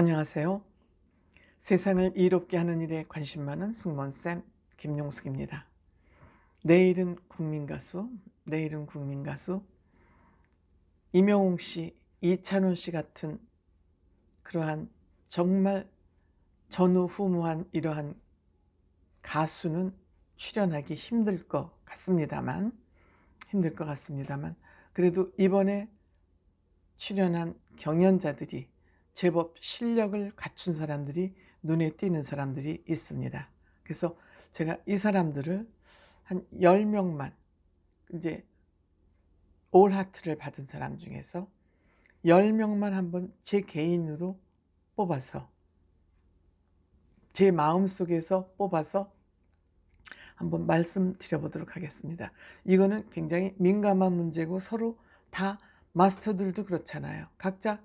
안녕하세요. 세상을 이롭게 하는 일에 관심 많은 승무원쌤 김용숙입니다. 내일은 국민가수, 내일은 국민가수, 임영웅 씨, 이찬원 씨 같은 그러한 정말 전후후무한 이러한 가수는 출연하기 힘들 것 같습니다만, 힘들 것 같습니다만, 그래도 이번에 출연한 경연자들이 제법 실력을 갖춘 사람들이 눈에 띄는 사람들이 있습니다. 그래서 제가 이 사람들을 한 10명만 이제 올 하트를 받은 사람 중에서 10명만 한번 제 개인으로 뽑아서 제 마음속에서 뽑아서 한번 말씀드려 보도록 하겠습니다. 이거는 굉장히 민감한 문제고 서로 다 마스터들도 그렇잖아요. 각자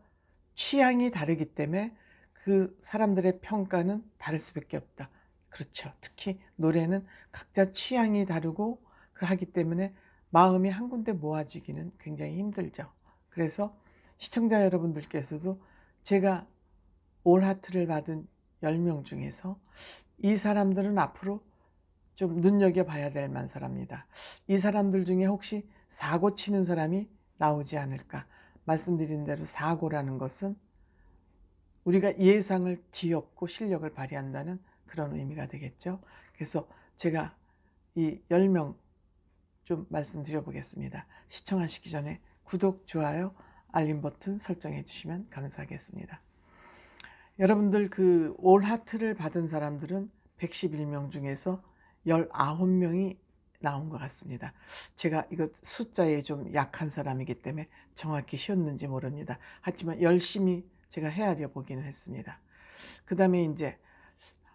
취향이 다르기 때문에 그 사람들의 평가는 다를 수밖에 없다. 그렇죠. 특히 노래는 각자 취향이 다르고 그 하기 때문에 마음이 한 군데 모아지기는 굉장히 힘들죠. 그래서 시청자 여러분들께서도 제가 올 하트를 받은 10명 중에서 이 사람들은 앞으로 좀 눈여겨봐야 될 만 사람입니다. 이 사람들 중에 혹시 사고 치는 사람이 나오지 않을까. 말씀드린 대로 사고라는 것은 우리가 예상을 뒤엎고 실력을 발휘한다는 그런 의미가 되겠죠. 그래서 제가 이 10명 좀 말씀드려 보겠습니다. 시청하시기 전에 구독, 좋아요, 알림 버튼 설정해 주시면 감사하겠습니다. 여러분들 그 올 하트를 받은 사람들은 111명 중에서 19명이 나온 것 같습니다. 제가 이거 숫자에 좀 약한 사람이기 때문에 정확히 쉬었는지 모릅니다. 하지만 열심히 제가 헤아려 보기는 했습니다. 그 다음에 이제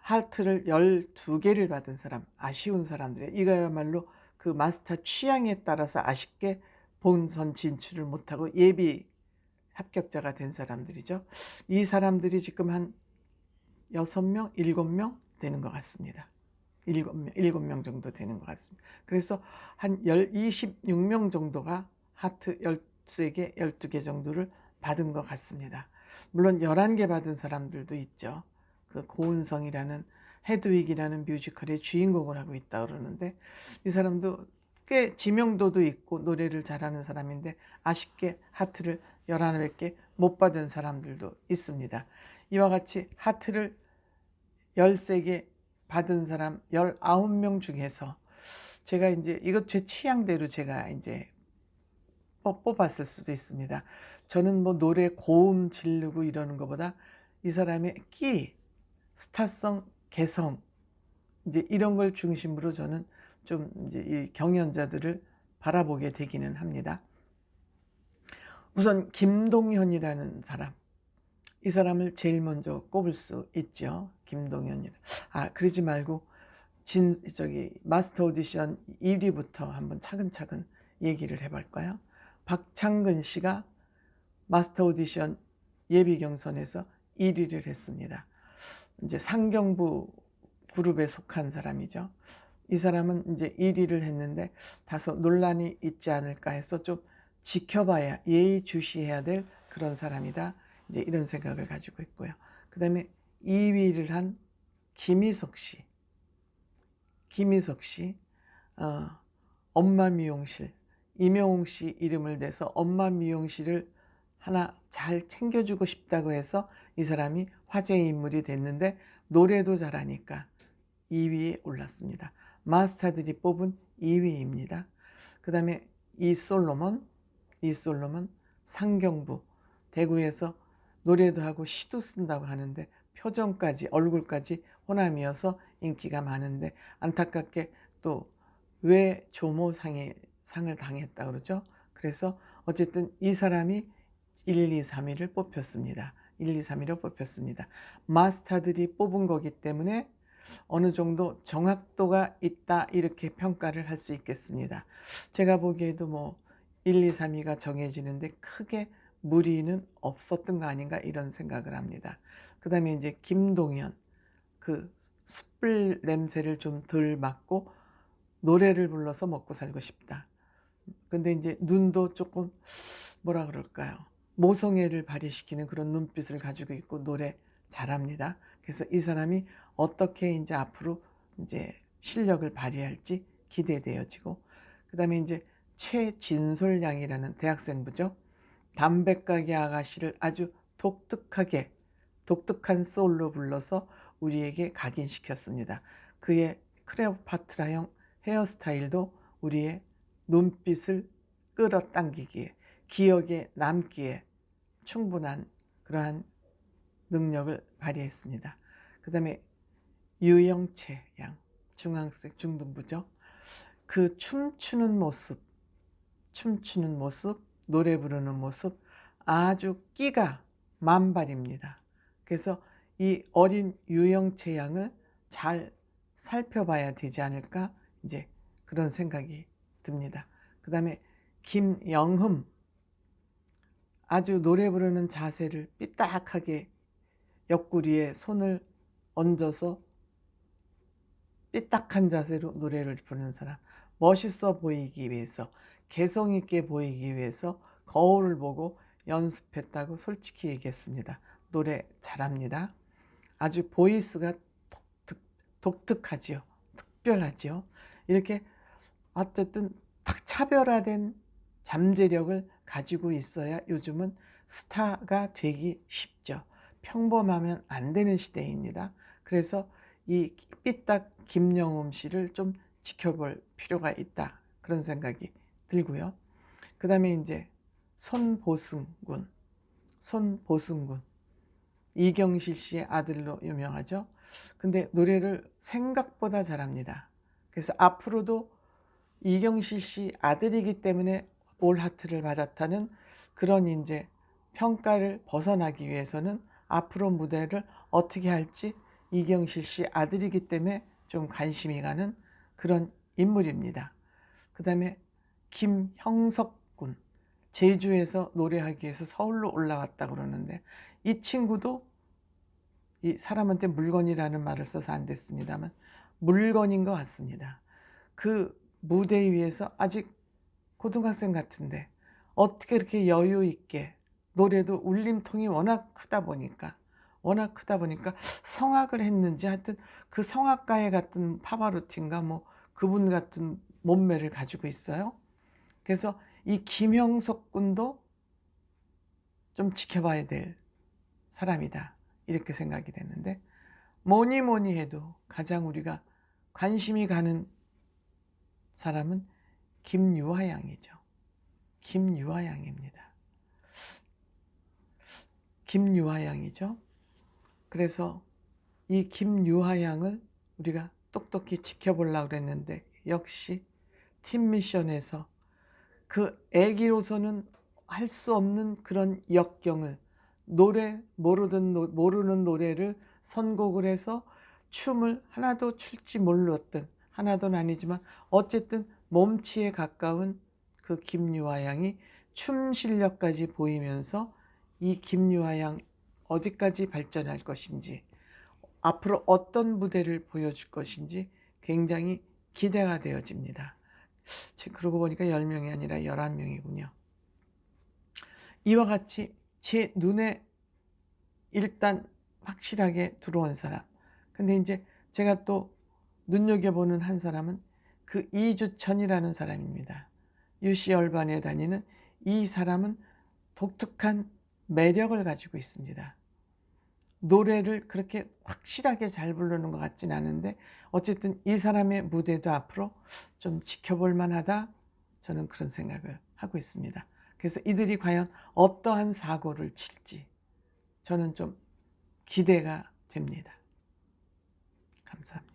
하트를 12개를 받은 사람, 아쉬운 사람들, 이거야말로 그 마스터 취향에 따라서 아쉽게 본선 진출을 못하고 예비 합격자가 된 사람들이죠. 이 사람들이 지금 한 6명, 7명 되는 것 같습니다. 7명, 7명 정도 되는 것 같습니다. 그래서 한 26명 정도가 하트 13개, 12개 정도를 받은 것 같습니다. 물론 11개 받은 사람들도 있죠. 그 고은성이라는 헤드윅이라는 뮤지컬의 주인공을 하고 있다 그러는데 이 사람도 꽤 지명도도 있고 노래를 잘하는 사람인데 아쉽게 하트를 11개 못 받은 사람들도 있습니다. 이와 같이 하트를 13개 받은 사람 19명 중에서 제가 이제 이것 제 취향대로 제가 이제 뽑았을 수도 있습니다. 저는 뭐 노래 고음 지르고 이러는 것보다 이 사람의 끼, 스타성, 개성 이제 이런 걸 중심으로 저는 좀 이제 이 경연자들을 바라보게 되기는 합니다. 우선 김동현이라는 사람 이 사람을 제일 먼저 꼽을 수 있죠. 김동현이. 아 그러지 말고 진 저기 마스터 오디션 1위부터 한번 차근차근 얘기를 해볼까요? 박창근 씨가 마스터 오디션 예비 경선에서 1위를 했습니다. 이제 상경부 그룹에 속한 사람이죠. 이 사람은 이제 1위를 했는데 다소 논란이 있지 않을까 해서 좀 지켜봐야 예의주시해야 될 그런 사람이다. 이제 이런 생각을 가지고 있고요. 그 다음에 2위를 한 김희석 씨. 김희석 씨, 어, 엄마 미용실. 이명웅 씨 이름을 내서 엄마 미용실을 하나 잘 챙겨주고 싶다고 해서 이 사람이 화제의 인물이 됐는데 노래도 잘하니까 2위에 올랐습니다. 마스터들이 뽑은 2위입니다. 그 다음에 이 솔로몬, 이 솔로몬 상경부 대구에서 노래도 하고 시도 쓴다고 하는데 표정까지 얼굴까지 호남이어서 인기가 많은데 안타깝게 또 왜 조모상에 상을 당했다 그러죠. 그래서 어쨌든 이 사람이 1, 2, 3위를 뽑혔습니다. 1, 2, 3위를 뽑혔습니다. 마스터들이 뽑은 거기 때문에 어느 정도 정확도가 있다 이렇게 평가를 할 수 있겠습니다. 제가 보기에도 뭐 1, 2, 3위가 정해지는데 크게 무리는 없었던 거 아닌가 이런 생각을 합니다. 그 다음에 이제 김동현 그 숯불 냄새를 좀 덜 맡고 노래를 불러서 먹고 살고 싶다. 근데 이제 눈도 조금 뭐라 그럴까요? 모성애를 발휘시키는 그런 눈빛을 가지고 있고 노래 잘합니다. 그래서 이 사람이 어떻게 이제 앞으로 이제 실력을 발휘할지 기대되어지고 그다음에 이제 최진솔 양이라는 대학생부죠. 담배가게 아가씨를 아주 독특하게 독특한 소울로 불러서 우리에게 각인시켰습니다. 그의 크레오파트라형 헤어스타일도 우리의 눈빛을 끌어당기기에 기억에 남기에 충분한 그러한 능력을 발휘했습니다. 그 다음에 유영채 양 중앙색 중등부죠. 그 춤추는 모습, 춤추는 모습, 노래 부르는 모습 아주 끼가 만발입니다. 그래서 이 어린 유영채 양을 잘 살펴봐야 되지 않을까 이제 그런 생각이 듭니다. 그 다음에 김영흠 아주 노래 부르는 자세를 삐딱하게 옆구리에 손을 얹어서 삐딱한 자세로 노래를 부르는 사람 멋있어 보이기 위해서 개성 있게 보이기 위해서 거울을 보고 연습했다고 솔직히 얘기했습니다. 노래 잘합니다. 아주 보이스가 독특, 독특 하지요. 특별하지요. 이렇게 어쨌든 딱 차별화된 잠재력을 가지고 있어야 요즘은 스타가 되기 쉽죠. 평범하면 안 되는 시대입니다. 그래서 이 삐딱 김영음 씨를 좀 지켜볼 필요가 있다. 그런 생각이 들고요. 그 다음에 이제 손보승군, 손보승군. 이경실 씨의 아들로 유명하죠. 근데 노래를 생각보다 잘합니다. 그래서 앞으로도 이경실 씨 아들이기 때문에 올 하트를 받았다는 그런 이제 평가를 벗어나기 위해서는 앞으로 무대를 어떻게 할지 이경실 씨 아들이기 때문에 좀 관심이 가는 그런 인물입니다. 그 다음에 김형석 군 제주에서 노래하기 위해서 서울로 올라왔다 그러는데 이 친구도 이 사람한테 물건이라는 말을 써서 안 됐습니다만 물건인 것 같습니다. 그 무대 위에서 아직 고등학생 같은데 어떻게 이렇게 여유 있게 노래도 울림통이 워낙 크다 보니까 워낙 크다 보니까 성악을 했는지 하여튼 그 성악가에 같은 파바로티인가 뭐 그분 같은 몸매를 가지고 있어요. 그래서 이 김형석 군도 좀 지켜봐야 될 사람이다. 이렇게 생각이 되는데 뭐니 뭐니 해도 가장 우리가 관심이 가는 사람은 김유아 양이죠. 김유아 양입니다. 김유아 양이죠. 그래서 이 김유아 양을 우리가 똑똑히 지켜보려고 그랬는데 역시 팀 미션에서 그 애기로서는 할 수 없는 그런 역경을 노래 모르던 노, 모르는 노래를 선곡을 해서 춤을 하나도 출지 몰랐던 하나도 아니지만 어쨌든 몸치에 가까운 그 김유아 양이 춤 실력까지 보이면서 이 김유아 양 어디까지 발전할 것인지 앞으로 어떤 무대를 보여줄 것인지 굉장히 기대가 되어집니다. 그러고 보니까 10명이 아니라 11명이군요. 이와 같이 제 눈에 일단 확실하게 들어온 사람. 근데 이제 제가 또 눈여겨보는 한 사람은 그 이주천이라는 사람입니다. 유시 열반에 다니는 이 사람은 독특한 매력을 가지고 있습니다. 노래를 그렇게 확실하게 잘 부르는 것 같진 않은데 어쨌든 이 사람의 무대도 앞으로 좀 지켜볼 만하다 저는 그런 생각을 하고 있습니다. 그래서 이들이 과연 어떠한 사고를 칠지 저는 좀 기대가 됩니다. 감사합니다.